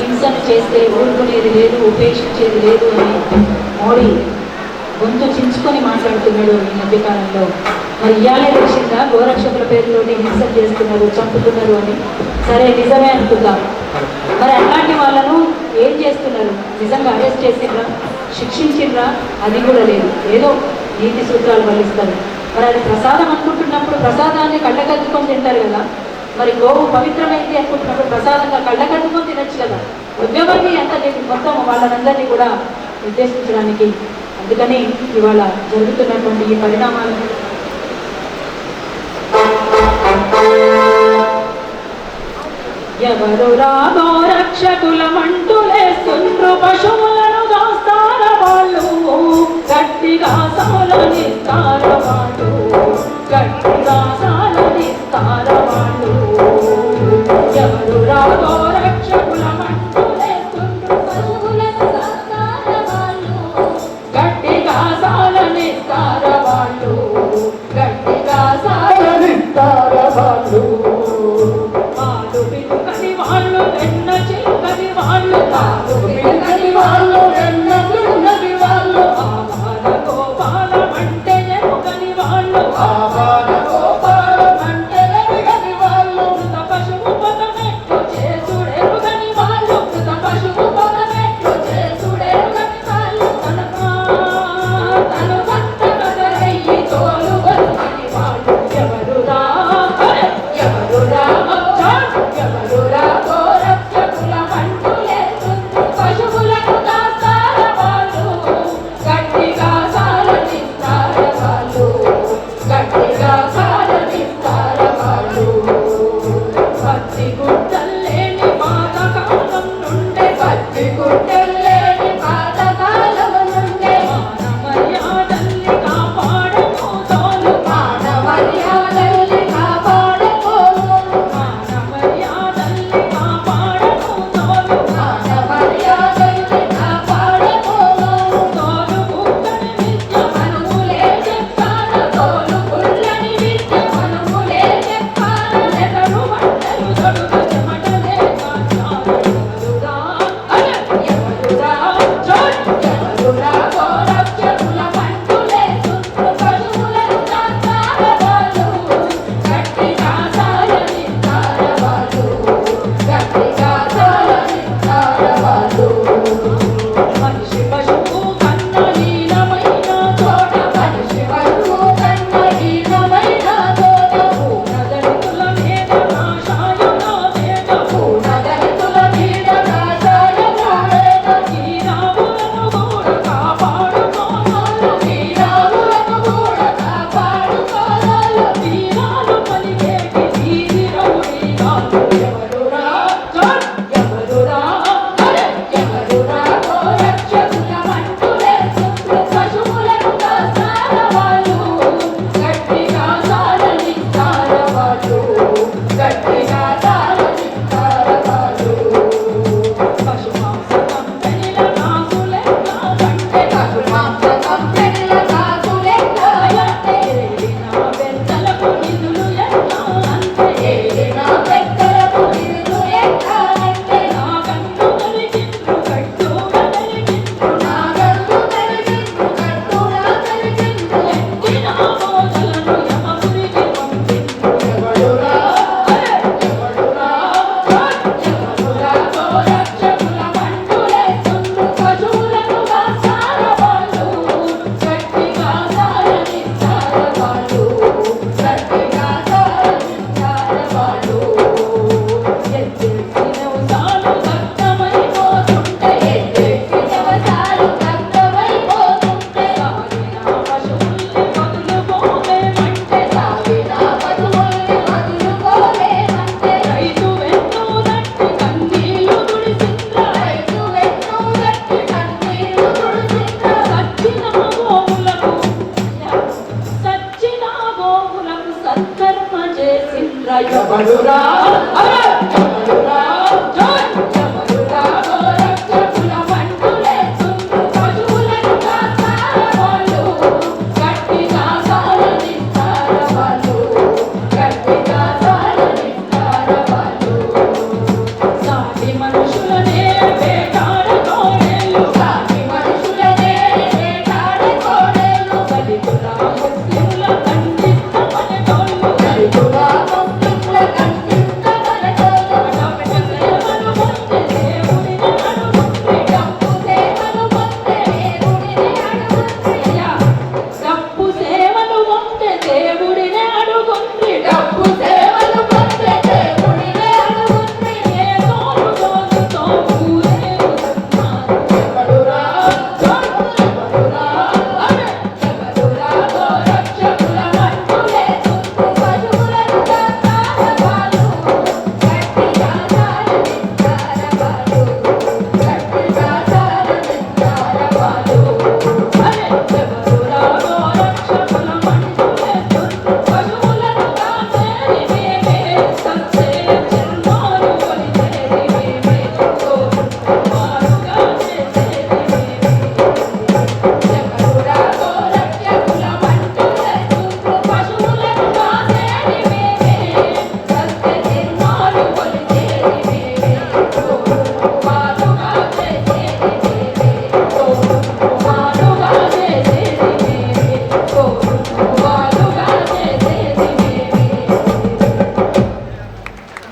హింసను చేస్తే ఊరుకునేది లేదు ఉపేక్షించేది లేదు అని మోడీ గొంతు చించుకొని మాట్లాడుతున్నాడు ఈ మధ్యకాలంలో. మరి ఇవాళే తెలిసిందా గోరక్షకుల పేరులోనే హింస చేస్తున్నారు చంపుతున్నారు అని. సరే నిజమే అనుకుందాం. మరి అలాంటి వాళ్ళను ఏం చేస్తున్నారు? నిజంగా అరెస్ట్ చేసిండ్రా? శిక్షించిండ్రా? అది కూడా లేదు. ఏదో నీతి సూత్రాలు వల్లిస్తారు మరి అది ప్రసాదం అనుకుంటున్నప్పుడు ప్రసాదాన్ని కళ్ళకద్దుకొని తింటారు కదా. మరి గోవు పవిత్రమైంది అనుకుంటున్నప్పుడు ప్రసాదంగా కళ్ళ కట్టుకొని తినచ్చు కదా. ఉద్యోగాన్ని ఎంత మొత్తం వాళ్ళందరినీ కూడా నిర్దేశించడానికి. అందుకని ఇవాళ జరుగుతున్నటువంటి ఈ పరిణామాలు. ఎవరు రాదో రక్షకుల మంటులేస్తుండ్రు పశువులను దాస్తార వాళ్ళు. గట్టిగా సమలనిస్తారు করতে कर्म जय सिंह राय